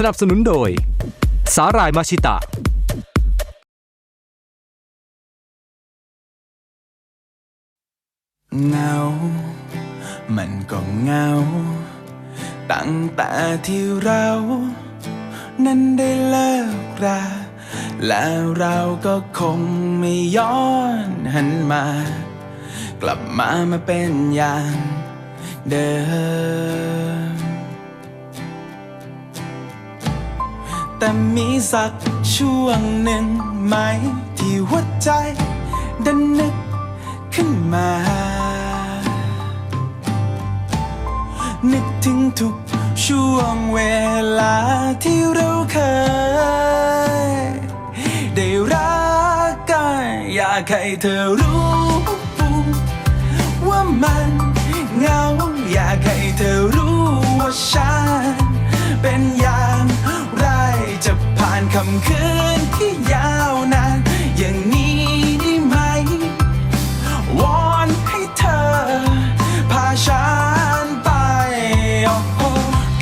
สนับสนุนโดย สาหร่ายมาชิตะ เงา มันก็เงา ตั้งแต่ที่เรา นั้นได้เลิกรา แล้วเราก็คงไม่ย้อนหันมา กลับมามาเป็นอย่างเดิม แต่มีสักช่วงหนึ่งไหม ที่หัวใจดันนึกขึ้นมา นึกถึงทุกช่วงเวลาที่เราเคย ได้รักกันอยากให้เธอรู้ ว่ามันเหงาอยากให้เธอรู้ว่าฉันเป็นอย่างานคำคืนที่ยาวนานอย่างนี้ได้ไหม วอนให้เธอ พาฉันไปโอ้โห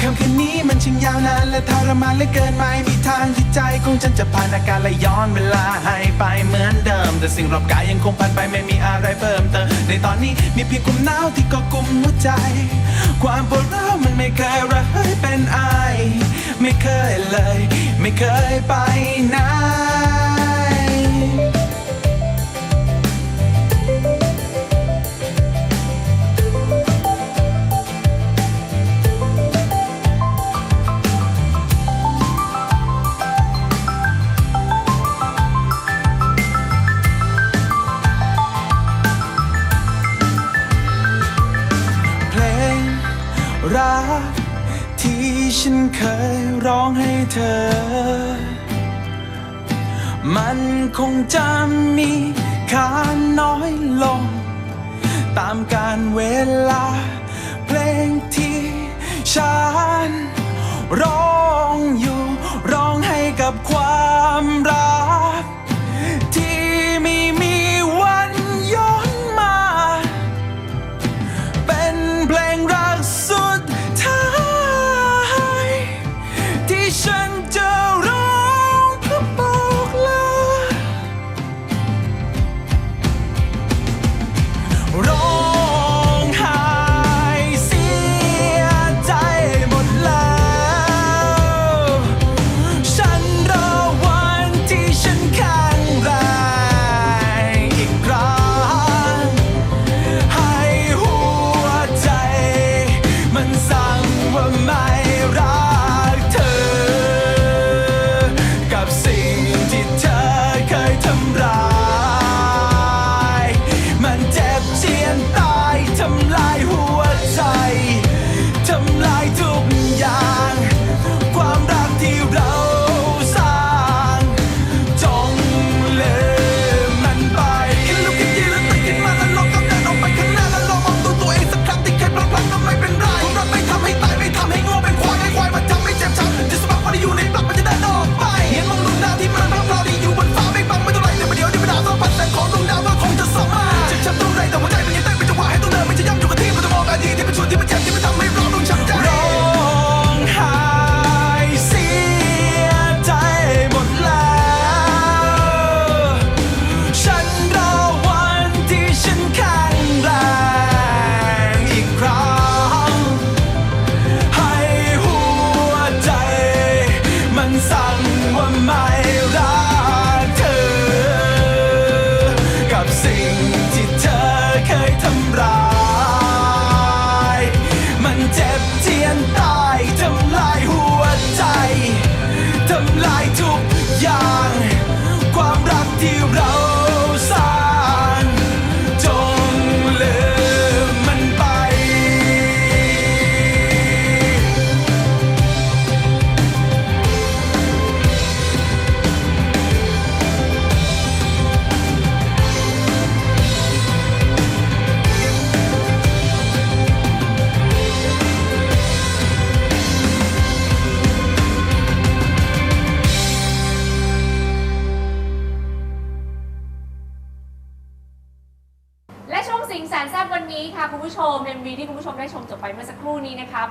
คำคืนนี้มันช่างยาวนานและทรมานเหลือเกินไม่มีทางที่ใจของฉันจะผ่านอาการและย้อนเวลาให้ไปเหมือนเดิม แต่สิ่งรอบกายยังคงผ่านไปไม่มีอะไรเพิ่มเติมในตอนนี้มีเพียงความหนาวที่ก็กลุ่มหัวใจ ความปวดร้าวมันไม่เคยระเหยเป็นไอไม่เคยเลย ไม่เคยไปไหน ร้อ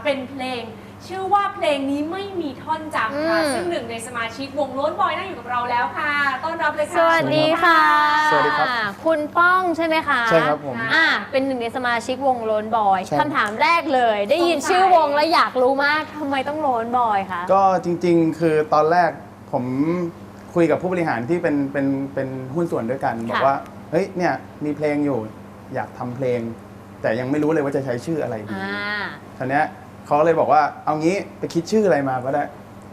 เป็นเพลง ชื่อว่าเพลงนี้ไม่มีท่อนจำค่ะ อืม ซึ่งหนึ่งในสมาชิกวงโล้นบอยนั่งอยู่กับเราแล้วค่ะ ต้อนรับเลยค่ะ สวัสดีค่ะ สวัสดีครับ คุณป้องใช่ไหมคะใช่ครับผม อ่าเป็นหนึ่งในสมาชิกวงโลนบอยใช่ คำถามแรกเลย ได้ยินชื่อวงแล้วอยากรู้มากทำไมต้องโลนบอยคะ ก็จริงๆ คือตอนแรกผมคุยกับผู้บริหารที่เป็นเป็นเป็นหุ้นส่วนด้วยกันบอกว่าเฮ้ยเนี่ยมีเพลงอยู่อยากทำเพลง แต่ยังไม่รู้เลยว่าจะใช้ชื่ออะไรดีอ่าทีเนี้ย เขาเลยบอกว่าเอางี้ไปคิดชื่ออะไรมาก็ได้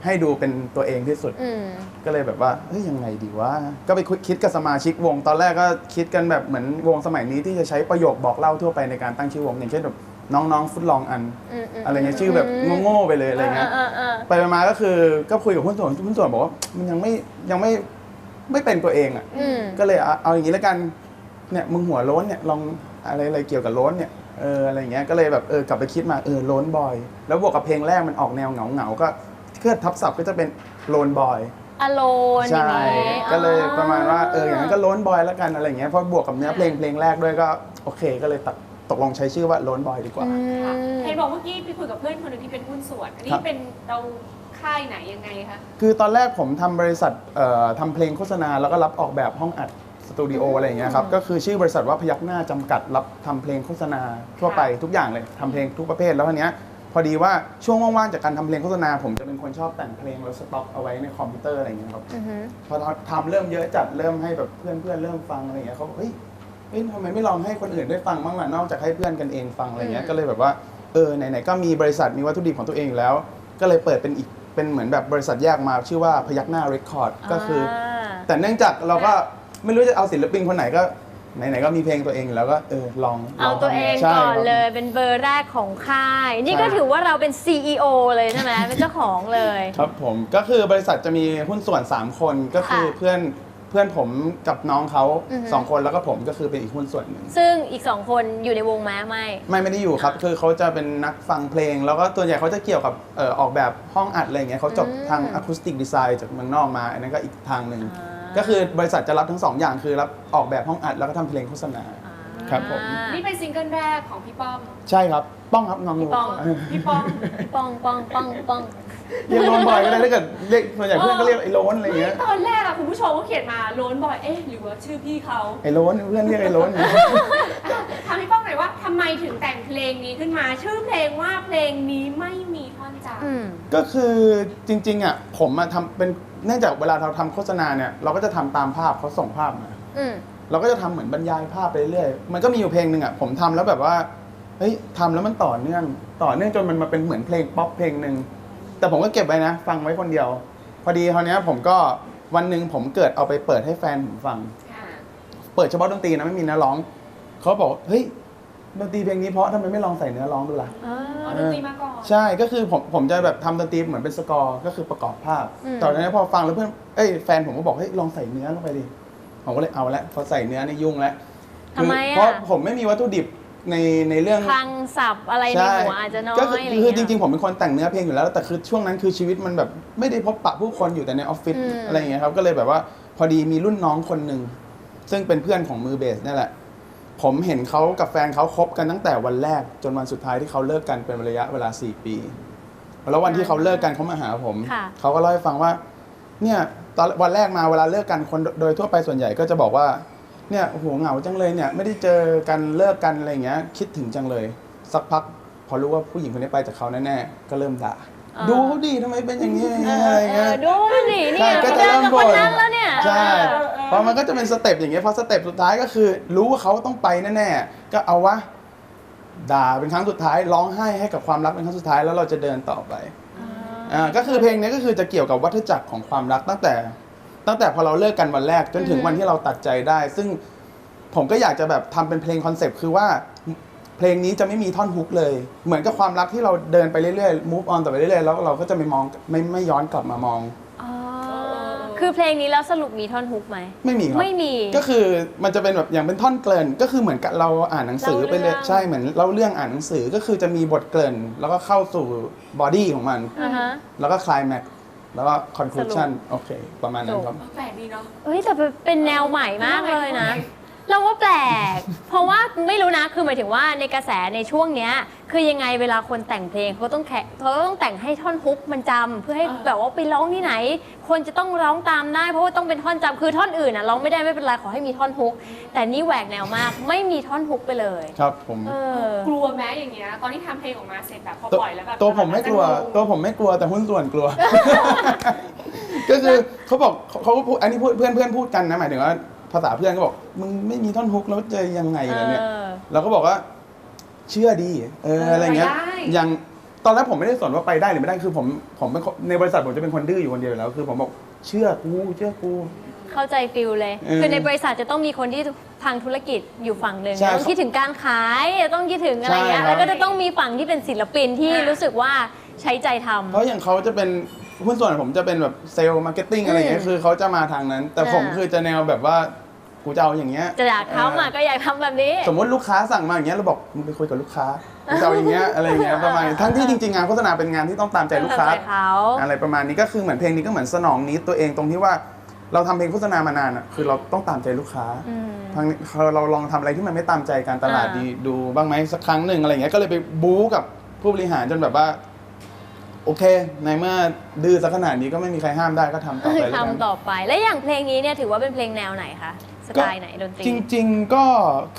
ให้ดูเป็นตัวเองที่สุด อืม ก็เลยแบบว่าเฮ้ยยังไงดีวะ ก็ไปคิดกับสมาชิกวง ตอนแรกก็คิดกันแบบเหมือนวงสมัยนี้ที่จะใช้ประโยคบอกเล่าทั่วไปในการตั้งชื่อวง อย่างเช่นแบบน้องๆฟุตลองอัน อืมมอะไรเงี้ยชื่อแบบโง่ๆไปเลยอะไรเงี้ยเออเออไปมาก็คือก็คุยกับหุ้นส่วนหุ้นส่วนบอกว่ามันยังไม่ยังไม่ไม่เป็นตัวเองอะ อืม ก็เลยเอาเอาอย่างนี้แล้วกัน เนี่ยมึงหัวโล้นเนี่ยลองอะไรอะไรเกี่ยวกับโล้นเนี่ย เอออะไรเงี้ยก็เลยแบบเออกลับไปคิดมาเออโล้นบอยแล้วบวกกับเพลงแรกมันออกแนวเหงาเหงาๆก็เคลื่อนทับศัพท์ก็จะเป็นโลนบอย อโลนอย่าใช่ งนี้ก็เลยอ๋อประมาณว่าเอออย่างนั้นก็โล้นบอยแล้วกันอะไรเงี้ยเพราะบวกกับเนื้อเพลงเพลงแรกด้วยก็โอเคก็เลยตัดตกลงใช้ชื่อว่าโล้นบอยดีกว่า อืค่ะมเห็นบอกเมื่อกี้ไปคุยกับเพื่อนคนหนึ่งที่เป็นหุ้นส่วน อันนี้ครับ เป็นเราค่ายไหนยังไงคะ คือตอนแรกผมทำบริษัทเอ่อทำเพลงโฆษณาแล้วก็รับออกแบบห้องอัด สตูดิโออะไรอย่างเงี้ยครับ ก็คือชื่อบริษัทว่าพยักหน้าจำกัดรับทำเพลงโฆษณาทั่วไปทุกอย่างเลยทำเพลงทุกประเภทแล้วทีเนี้ยพอดีว่าช่วงว่างๆจากการทำเพลงโฆษณา ผมจะเป็นคนชอบแต่งเพลงแล้วสต็อกเอาไว้ในคอมพิวเตอร์อะไรอย่างเงี้ยครับ อือฮึ พอทำเริ่มเยอะจัดเริ่มให้แบบเพื่อนๆเริ่มฟังอะไรอย่างเงี้ยเขาบอกเฮ้ยเฮ้ยทำไมไม่ลองให้คนอื่นได้ฟังบ้างล่ะนอกจากให้เพื่อนกันเองฟังอะไรเงี้ยก็เลยแบบว่าเออไหนๆก็มีบริษัทมีวัตถุดิบของตัวเองอยู่แล้ว ก็เลยเปิดเป็นอีกเป็นเหมือนแบบบริษัทแยกมาชื่อว่าพยักหน้าเรคคอร์ดก็คือ แต่เนื่องจากเราก็ ไม่รู้จะเอาศิลปินคนไหนก็ไหนๆก็มีเพลงตัวเองอยู่แล้วก็เออลองเอาลทำตัวเองใช่ก่อนครับ เลยเป็นเบอร์แรกของค่าย นี่ก็ใช่ ถือว่าเราเป็น CEO เลยใช่ไหมเป็นเจ้าของเลย ครับผมก็คือบริษัทจะมีหุ้นส่วน 3 คนก็คือค่ะเพื่อนเพื่อนผมกับน้องเขาอือฮึ สองคนแล้วก็ผมก็คือเป็นอีกหุ้นส่วนหนึ่งซึ่งอีกสองคนอยู่ในวงไหมไม่ ไม่ไม่ได้อยู่ครับ คือเขาจะเป็นนักฟังเพลง แล้วก็ตัวใหญ่เขาจะเกี่ยวกับเอ่อออกแบบห้องอัดอะไรอย่างเงี้ยเขาจบอืม ทางอะคูสติกดีไซน์จากเมืองนอกมา อันนั้นก็อีกทางหนึ่งอ่า ก็คือบริษัทจะรับทั้งสองอย่างคือรับออกแบบห้องอัดแล้วก็ทำเพลงโฆษณา ครับผม อ่านี่เป็นซิงเกิลแรกของพี่ป้อม ใช่ครับ ป้องครับงองูพี่ป้อง พี่ป้อมป้องป้องป้องป้องเรียกโลนบอยก็ได้ถ้าเกิดเรียกส่วนใหญ่เพื่อนก็เรียกไอ้โลนอะไรอย่างเงี้ยตอนแรกอะคุณผู้ชมก็เขียนมาโล้นบอย เอ๊ะหรือว่าชื่อพี่เขาไอ้โลนเพื่อนเรียกไอ้โลนถามพี่ป้องหน่อยว่าทำไมถึงแต่งเพลงนี้ขึ้นมา ชื่อเพลงว่าเพลงนี้ไม่มีท่อนจำอืม ก็คือจริงๆอะผมมาทำเป็น เนื่องจากเวลาเราทำโฆษณาเนี่ยเราก็จะทำตามภาพเขาส่งภาพมาอืมเราก็จะทำเหมือนบรรยายภาพไปเรื่อยๆมันก็มีอยู่เพลงหนึ่งอะผมทำแล้วแบบว่าเฮ้ยทำแล้วมันต่อเนื่องต่อเนื่องจนมันมาเป็นเหมือนเพลงป๊อปเพลงหนึ่งแต่ผมก็เก็บไว้นะ ฟังไว้คนเดียว พอดีคราวเนี้ยผมก็วันหนึ่งผมเกิดเอาไปเปิดให้แฟนผมฟังค่ะเปิดเฉพาะดนตรีนะไม่มีเนื้อร้อง เขาบอกเฮ้ย ดนตรีเพลงนี้เพราะทำไมไม่ลองใส่เนื้อร้องดูล่ะเอาดนตรีมาก่อน ใช่ก็คือผมผมจะแบบทำดนตรีเหมือนเป็นสกอร์ก็คือประกอบภาพอืมตอนนั้นพอฟังแล้วเพื่อนเอ้ยแฟนผมก็บอกเฮ้ยลองใส่เนื้อลงไปดิผมก็เลยเอาละพอใส่เนื้อนี่ยุ่งแล้วทำไมคืออะเพราะผมไม่มีวัตถุดิบในในเรื่อง คลังศัพท์อะไรในใช่หัวอาจจะน้อยก็คืออะไรคือจเงี้ยริงๆ ผมเป็นคนแต่งเนื้อเพลงอยู่แล้ว แต่คือช่วงนั้นคือชีวิตมันแบบไม่ได้พบปะผู้คนอยู่แต่ในออฟฟิศอืม อะไรอย่างเงี้ยครับ ก็เลยแบบว่าพอดีมีรุ่นน้องคนหนึ่ง ซึ่งเป็นเพื่อนของมือเบสนี่แหละ ผมเห็นเขากับแฟนเขาคบกันตั้งแต่วันแรกจนวันสุดท้ายที่เขาเลิกกันเป็นระยะเวลา 4 ปี แล้ววันที่เขาเลิกกันเขามาหาผมค่ะเขาก็เล่าให้ฟังว่า เนี่ยตอนวันแรกมาเวลาเลิกกันคนโดยทั่วไปส่วนใหญ่ก็จะบอกว่า เนี่ยโอ้โหเหงาจังเลยเนี่ยไม่ได้เจอกันเลิกกันอะไรอย่างเงี้ย คิดถึงจังเลย สักพัก พอรู้ว่าผู้หญิงคนนี้ไปจากเขาแน่ๆก็เริ่มด่าอ่า ดูเขาดีทำไมเป็นอย่างนี้อย่างเอเงี้ยออะไรอย่างเอเงี้ยอดูสิเนี่ใช่ยก็ไปจะเดินเริ่มกับคบ่นนนั้นแล้วเนี่ยใช่เออเออเพราะมันก็จะเป็นสเต็ปอย่างเงี้ยพอสเต็ปสุดท้ายก็คือ รู้ว่าเขาต้องไปแน่ๆก็เอาวะด่าเป็นครั้งสุดท้ายร้องไห้ให้กับความรักเป็นครั้งสุดท้ายแล้วเราจะเดินต่อไปอ่าก็คือเพลงนี้ก็คือจะเกี่ยวกับวัฏจักรของความรักตั้งแต่ ตั้งแต่พอเราเลิกกันวันแรกจนถึงอือฮึวันที่เราตัดใจได้ ซึ่งผมก็อยากจะแบบทำเป็นเพลงคอนเซปต์คือว่า เพลงนี้จะไม่มีท่อนฮุกเลย เหมือนกับความรักที่เราเดินไปเรื่อยๆ move on ต่อไปเรื่อยๆ แล้วเราก็จะไม่มองไม่ไม่ย้อนกลับมามองอ๋อคือเพลงนี้แล้วสรุปมีท่อนฮุกไหม ไม่มีครับไม่มี ก็คือมันจะเป็นแบบอย่างเป็นท่อนเกริ่นก็คือเหมือนกับเราอ่านหนังสือไปเลยเล่าเรื่อง ใช่เหมือนเล่าเรื่องอ่านหนังสือก็คือจะมีบทเกริ่นแล้วก็เข้าสู่บอดี้ของมัน อ่าฮะ แล้วก็คลายแม็กแล้วก็คอนคลูชันสรุปโอเค ประมาณนั้นครับ แปลกดีเนาะ เฮ้ยแต่เป็นแนวใหม่มากเลยนะ เราว่าแปลก เพราะว่าไม่รู้นะ คือหมายถึงว่าในกระแสในช่วงเนี้ย คือยังไงเวลาคนแต่งเพลงเขาต้องแขเขาต้องแต่งให้ท่อนฮุกมันจำเพื่อให้แบบว่าไปร้องที่ไหน คนจะต้องร้องตามได้เพราะว่าต้องเป็นท่อนจำคือท่อนอื่นอะร้องไม่ได้ไม่เป็นไรขอให้มีท่อนฮุก แต่นี่แหวกแนวมาก ไม่มีท่อนฮุกไปเลยครับผมเออ กลัวแม้อย่างเงี้ยตอนที่ทำเพลงออกมาเสร็จแบบพอตัวปล่อยแล้วแบบตัวผมไม่กลัว ตัวผมไม่กลัวแต่หุ้นส่วนกลัว ก็คือเขาบอกเขาเขาก็พูดอันนี้พูดเพื่อนเพื่อนพูดกันนะหมายถึงว่า ภาษาเพื่อนก็บอกมึงไม่มีท่อนฮุกแล้วจะยังไงล่ะเนี่ยเออเราก็บอกว่า เชื่อดีเอออะไรเงี้ยอย่างตอนแรกผมไม่ได้สนว่าไปได้หรือไม่ได้คือผมผมเป็นคนในบริษัทผมจะเป็นคนดื้ออยู่คนเดียวอยู่แล้ว คือผมบอกเชื่อกูเชื่อกู เข้าใจฟิลเลยเออคือในบริษัทจะต้องมีคนที่ทางธุรกิจอยู่ฝั่งหนึ่งใช่ต้องคิดถึงการขายต้องคิดถึงอะไรเงี้ยใช่ครับแล้วก็จะต้องมีฝั่งที่เป็นศิลปินที่รู้สึกว่าใช้ใจทำเพราะอย่างเขาจะเป็น หุ้นส่วนผมจะเป็นแบบเซลล์มาร์เก็ตติ้งอะไรเงี้ยอืมคือเขาจะมาทางนั้น แต่ผมอ่าคือจะแนวแบบว่ากูจะเอาอย่างเงี้ยจะอยากทำอะก็อยากทำแบบนี้ สมมติลูกค้าสั่งมาอย่างเงี้ยเราบอกมึงไปคุยกับลูกค้ากูจะเอาอย่างเงี้ยอะไรอย่างเงี้ยประมาณนี้ทั้งที่จริงๆงานโฆษณาเป็นงานที่ต้องตามใจลูกค้าตามใจเขาอะไรประมาณนี้ก็คือเหมือนเพลงนี้ก็เหมือนสนองนี้ตัวเองตรงที่ว่าเราทำเพลงโฆษณามานานอะคือเราต้องตามใจลูกค้าอืมทางนี้เราลองทำอะไรที่มันไม่ตามใจการตลาดอ่าดีดูบ้างไหมสักครั้งหนึ่งอะไรเงี้ยก็เลยไปบู๊กับผู้บริหารจนแบบว่า โอเค ในเมื่อดื้อสักขนาดนี้ก็ไม่มีใครห้ามได้ก็ทำต่อไปแล้วกัน ทำต่อไป และอย่างเพลงนี้เนี่ยถือว่าเป็นเพลงแนวไหนคะ สไตล์ไหนดนตรี จริง ๆ ก็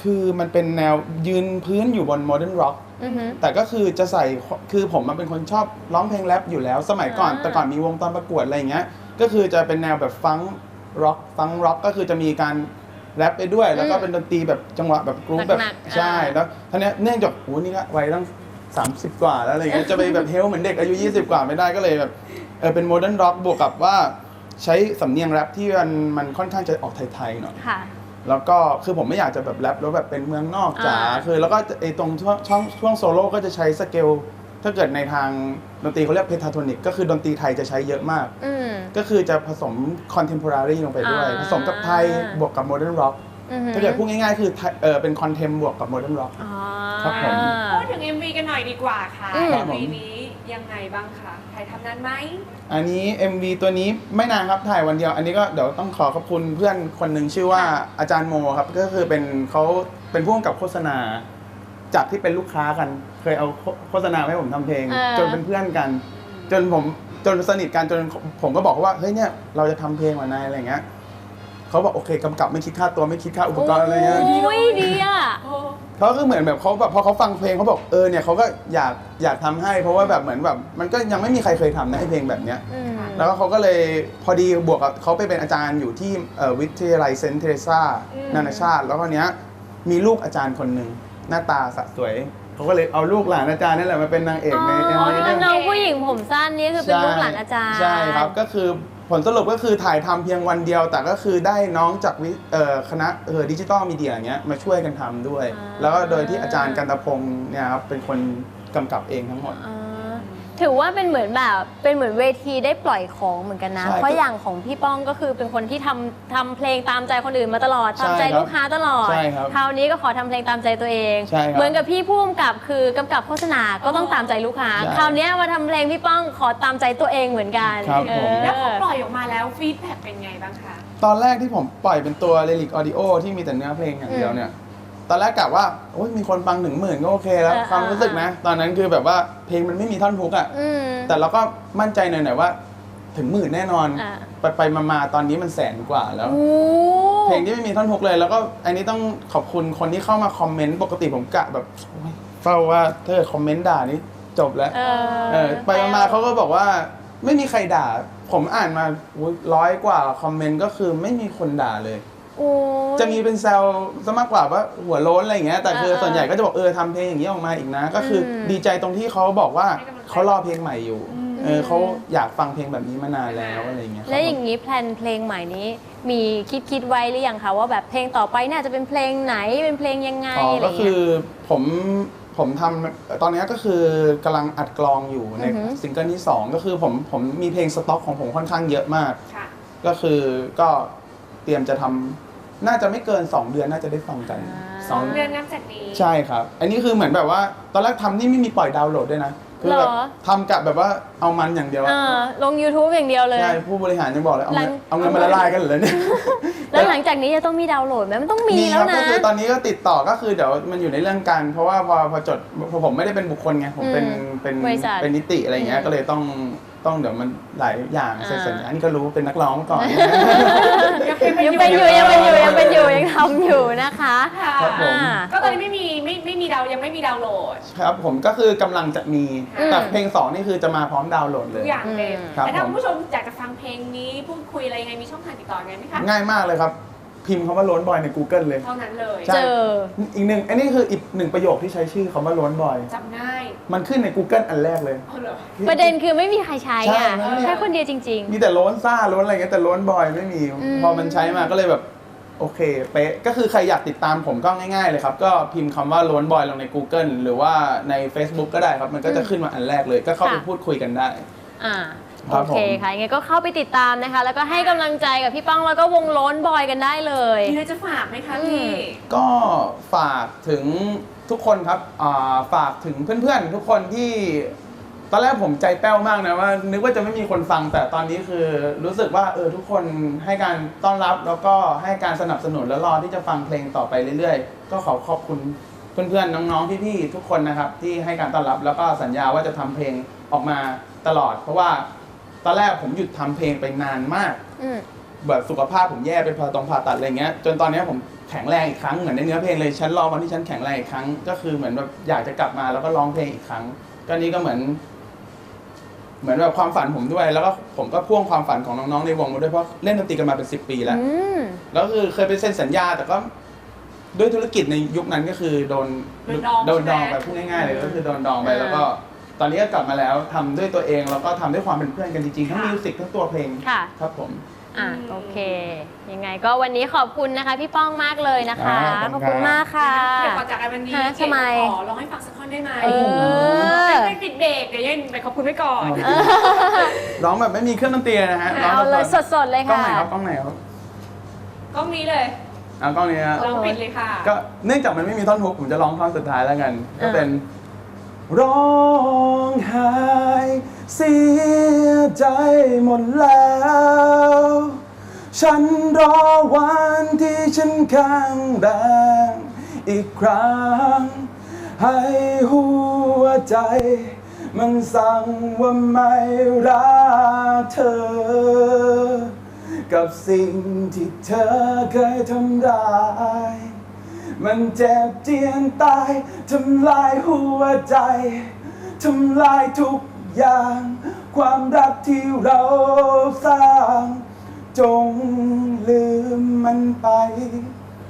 คือมันเป็นแนวยืนพื้นอยู่บนโมเดิร์นร็อกอือหือแต่ก็คือจะใส่คือผมมันเป็นคนชอบร้องเพลงแรปอยู่แล้ว สมัยก่อนอ่า แต่ก่อนมีวงตอนประกวดอะไรอย่างเงี้ยก็คือจะเป็นแนวแบบฟังร็อกฟังร็อกก็คือจะมีการแรปไปด้วย แล้วก็เป็นดนตรีแบบจังหวะแบบกรุ๊ปแบบหนักๆใช่อ่าแล้วทีเนี้ยเนื่องจากโอ้นี่ก็วัยตั้ง 30 กว่าแล้วอะไรเงี้ยจะไปแบบเฮลเหมือนเด็กอายุ 20 กว่าไม่ได้ก็เลยแบบเออเป็นโมเดิร์นร็อกบวกกับว่าใช้สำเนียงแรปที่มันมันค่อนข้างจะออกไทยๆหน่อยค่ะ แล้วก็คือผมไม่อยากจะแบบแรปแล้วแบบเป็นเมืองนอกจ๋าอ่า คือแล้วก็ไอ้ตรงช่วงช่วงช่วงโซโล่ก็จะใช้สเกลถ้าเกิดในทางดนตรีเขาเรียกเพนทาโทนิกก็คือดนตรีไทยจะใช้เยอะมาก อืม ก็คือจะผสมคอนเทมพอรารีลงไปด้วย อ่า ผสมกับไทยบวกกับโมเดิร์นร็อกอือหือถ้าเกิดพูดง่ายๆคือไทยเออเป็นคอนเทมบวกกับโมเดิร์นร็อก อ๋อ ครับผม พูดถึง MV กันหน่อยดีกว่าค่ะ อืม MV นี้ยังไงบ้างคะถ่ายทำนานไหม อันนี้ MV ตัวนี้ไม่นานครับถ่ายวันเดียว อันนี้ก็เดี๋ยวต้องขอขอบคุณเพื่อนคนหนึ่งชื่อว่าอาจารย์โมครับ ก็คือเป็นเขาเป็นผู้กำกับโฆษณา จากที่เป็นลูกค้ากัน เคยเอาโฆโฆษณาให้ผมทำเพลง เออ จนเป็นเพื่อนกัน จนผมจนสนิทกันจนผมก็บอกเขาว่าเฮ้ยเนี่ยเราจะทำเพลงว่านายอะไรอย่างเงี้ย เขาบอกโอเคกำกับไม่คิดค่าตัวไม่คิดค่าอุปกรณ์อะไรเงี้ยโอ้ยดีอะโอ้เขาก็เหมือนแบบเขาแบบพอเขาฟังเพลงเขาบอกเออเนี่ยเขาก็อยากอยากทำให้ เพราะว่าแบบเหมือนแบบมันก็ยังไม่มีใครเคยทำนะไอเพลงแบบเนี้ยอืมแล้วก็เขาก็เลยพอดีบวกกับเขาไปเป็นอาจารย์อยู่ที่เอ่อวิทยาลัยเซนต์เทเรซานานาชาติ แล้วก็เนี้ยมีลูกอาจารย์คนหนึ่งหน้าตาสะสวยเขาก็เลยเอาลูกหลานอาจารย์นี่แหละมาเป็นนางเอกในเอ็มอ๋อวีแล้วน้องผู้หญิงผมสั้นนี่คือเป็นลูกหลานอาจารย์ใช่ครับก็คือ ผลสรุปก็คือถ่ายทำเพียงวันเดียว แต่ก็คือได้น้องจากวิเอ่อคณะเออดิจิตอลมีเดียอย่างเงี้ยมาช่วยกันทำด้วย อ่า แล้วก็โดยที่อาจารย์กันตะพงศ์เนี่ยครับเป็นคนกำกับเองทั้งหมด อ่า ถือว่าเป็นเหมือนแบบเป็นเหมือนเวทีได้ปล่อยของเหมือนกันนะ ใช่เพราะอย่างของพี่ป้องก็คือเป็นคนที่ทำทำเพลงตามใจคนอื่นมาตลอดใช่ตามใจครับลูกค้าตลอด ใช่ครับคราวนี้ก็ขอทำเพลงตามใจตัวเอง ใช่ครับเหมือนกับพี่ผู้กำกับคือกำกับโฆษณาก็ต้องตามใจลูกค้า ใช่คราวนี้มาทำเพลงพี่ป้องขอตามใจตัวเองเหมือนกันครับผม เออแล้วพอปล่อยออกมาแล้วฟีดแบ็กเป็นไงบ้างคะ ตอนแรกที่ผมปล่อยเป็นตัวเรลิกออดิโอที่มีแต่เนื้อเพลงอย่างเดียวเนี่ย ตอนแรกกะว่าโอ้ยมีคนฟังถึงหมื่นก็โอเคแล้ว เออความรู้สึกนะ ตอนนั้นคือแบบว่าเพลงมันไม่มีท่อนฮุกอะ อืม แต่เราก็มั่นใจหน่อยๆว่า ถึงหมื่นแน่นอน อ่า ไปไปๆมาๆตอนนี้มันแสนกว่าแล้ว โอ้เพลงที่ไม่มีท่อนฮุกเลย แล้วก็อันนี้ต้องขอบคุณคนที่เข้ามาคอมเมนต์ปกติผมกะแบบโอ๊ยเฝ้าว่าถ้าเกิดคอมเมนต์ด่านี่จบแล้ว เออเออไปมาๆเขาก็บอกว่าไม่มีใครด่า ผมอ่านมาอุ๊ยร้อยกว่าคอมเมนต์ก็คือไม่มีคนด่าเลย โอ้ย จะมีเป็นแซวซะมากกว่าว่าหัวโล้นอะไรอย่างเงี้ยแต่คือเออส่วนใหญ่ก็จะบอกเออทำเพลงอย่างนี้ออกมาอีกนะ ก็คืออมดีใจตรงที่เขาบอกว่าเขารอเพลงใหม่อยู่เออเขาอยากฟังเพลงแบบนี้มานานแล้วอะไรอย่างเงี้ยครับ แล้วอย่างนี้แพลนเพลงใหม่นี้ มีคิดคิดไว้หรือยังคะว่าแบบเพลงต่อไปเน่าจะเป็นเพลงไหนเป็นเพลงยังไงอ๋ออะไรก็เงี้คืยอผมผมทำตอนเนี้ยก็คือกำลังอัดกลองอยู่ในอือหือ ซิงเกิลที่ 2 ก็คือผมผมมีเพลงสต็อกของผมค่อนข้างเยอะมาก ค่ะ ก็คือก็ เตรียมจะทำน่าจะไม่เกิน 2 เดือนน่าจะได้ฟังกัน สองเดือนนับจากนี้ ใช่ครับ อันนี้คือเหมือนแบบว่า ตอนแรกทำนี่ไม่มีปล่อยดาวน์โหลดด้วยนะ คือแบบเหรอ ทำกับแบบว่าเอามันอย่างเดียวเออะอลง YouTube อย่างเดียวเลย ใช่ผู้บริหารยังบอกเลยเอาหลัเงิงนเอาเงินมาละลายกันเหรอเนี่ย แล้วหลังจากนี้จะต้องมีดาวน์โหลดไหมมันต้องมีมีแล้ควรับนะ ก็คือตอนนี้ก็ติดต่อก็คือเดี๋ยวมันอยู่ในเรื่องการ เพราะว่าพอพอจดพอผมไม่ได้เป็นบุคคลไงผมเป็นอืมเป็นบริษัทเป็นนิติอะไรเงี้อืยมก็เลยต้อง ต้องเดี๋ยวมันหลายอย่างอ่าเซ็นสัญญานี่ก็รู้เป็นนักร้องมาก่อนยังเป็นยังเป็นอยู่ยังเป็นอยู่ยังเป็นอยู่ยังทำอยู่นะคะค่ะครับผมอ่าก็ตอนนี้ไม่มีไม่ไม่มีดาวยังไม่มีดาวน์โหลดครับผมก็คือกำลังจะมีอืมแต่เพลงสองนี่คือจะมาพร้อมดาวน์โหลดเลทุยกอย่างเต็มครับแต่ถ้าผมคุณผู้ชมอยากจะฟังเพลงนี้พูดคุยอะไรยังไงมีช่องทางติดต่อไงไหมคะง่ายมากเลยครับ พิมพ์คำว่าล้นบอยใน Google เลย เท่านั้นเลยใช่ เจอ อีกหนึ่งอันนี้คืออีกหนึ่งประโยคที่ใช้ชื่อคำว่าล้นบอย จำง่ายมันขึ้นใน Google อันแรกเลย เอาเหรอ ประเด็นคือไม่มีใครใช้ใช่อะไม่มีแค่คนเดียวจริง มีแต่ล้นซ่าล้นอะไรเงี้ยแต่ล้นบอยไม่มี อืม พอมันใช้มาก็เลยแบบ โอเคเป๊ะก็คือใครอยากติดตามผมก็ง่ายๆเลยครับ ก็พิมพ์คำว่าล้นบอยลงใน Google หรือว่าใน Facebook ก็ได้ครับ มันก็จะขึ้นมาอันแรกเลย ก็เข้าไปพูดคุยกันได้ ๆ อ่า ครัโอบเคผมค่ะยังไงก็เข้าไปติดตามนะคะ แล้วก็ให้กำลังใจกับพี่ป้องแล้วก็วงโล้นบอยกันได้เลย มีอะไรจะฝากไหมคะอืมพี่ ก็ฝากถึงทุกคนครับอ่าฝากถึงเพื่อนๆ ทุกคนที่ตอนแรกผมใจแป้วมากนะว่า นึกว่าจะไม่มีคนฟังแต่ตอนนี้คือรู้สึกว่าเออทุกคนให้การต้อนรับแล้วก็ให้การสนับสนุนและรอที่จะฟังเพลงต่อไปเรื่อยๆ ก็ขอขอบคุณเพื่อนๆน้องๆพี่ๆทุกคนนะครับที่ให้การต้อนรับแล้วก็สัญญาว่าจะทำเพลงออกมาตลอด เพราะว่า ตอนแรกผมหยุดทำเพลงไปนานมากอืมแบบสุขภาพผมแย่ไปพอตรงผ่าตัดอะไรเงี้ยจนตอนเนี้ยผมแข็งแรงอีกครั้งเหมือนในเนื้อเพลงเลยฉันรอวันที่ฉันแข็งแรงอีกครั้ง ก็คือเหมือนแบบอยากจะกลับมาแล้วก็ร้องเพลงอีกครั้ง ก็นี่ก็เหมือน เหมือนแบบความฝันผมด้วย แล้วก็ผมก็พ่วงความฝันของน้องๆในวงมาด้วยเพราะเล่นดนตรีกันมาเป็นสิบปีแล้วอืมแล้วคือเคยไปเซ็นสัญญา แต่ก็ด้วยธุรกิจในยุคนั้นก็คือโดนโดนดองโดนดองใช่ไหมไปพูดง่ายๆเลยก็คือโดนดองไปอ่าแล้วก็ ตอนนี้ก็กลับมาแล้วทำด้วยตัวเองแล้วก็ทำด้วยความเป็นเพื่อนกันจริงๆทั้งค่ะ มิวสิกทั้งตัวเพลงค่ะ ครับผม อะอืม โอเค ยังไงก็วันนี้ขอบคุณนะคะ พี่ป้องมากเลยนะคะ อ่าขขออบบคุคุณณมากค่ะ เดี๋ยวก่อนจากกันวันนี้ฮะทำไม เก๋ขอร้องให้ฟังสักท่อนได้ไหมเออ ไม่ปิดเบรกเดี๋ยวยังไปขอบคุณไว้ก่อน ร้องแบบไม่มีเครื่องดนตรีนะฮะร้องเอาเลยแบบสดๆเลยกล้องค่ะ ไหนครับกล้องไหนครับกล้องนี้เลยเอากล้องนี้นะลองปิดเลยค่ะ ก็เนื่องจากมันไม่มีท่อนฮุกผมจะร้องท่อนสุดท้ายแล้วกัน ก็อ่าเป็น ร้องไห้เสียใจหมดแล้ว ฉันรอวันที่ฉันแข็งแรงอีกครั้ง ให้หัวใจ มันสั่งว่าไม่รักเธอ กับสิ่งที่เธอเคยทำร้าย มันเจ็บเจียนตายทำลายหัวใจทำลายทุกอย่าง ความรักที่เราสร้าง จงลืมมันไป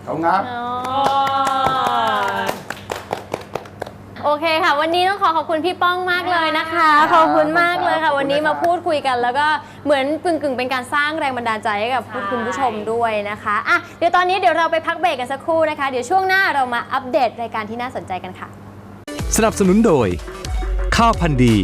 เขางับ อ๋อ โอเคค่ะ วันนี้ต้องขอขอบคุณพี่ป้องมากเลยนะคะ ขอบคุณมากเลยค่ะ วันนี้มาพูดคุยกัน แล้วก็เหมือนกึ่งๆเป็นการสร้างแรงบันดาลใจให้กับใช่คุณผู้ชมด้วยนะคะอะเดี๋ยวตอนนี้เดี๋ยวเราไปพักเบรกกันสักครู่นะคะ เดี๋ยวช่วงหน้าเรามาอัปเดตรายการที่น่าสนใจกันค่ะ สนับสนุนโดย ข้าวพันธุ์ดี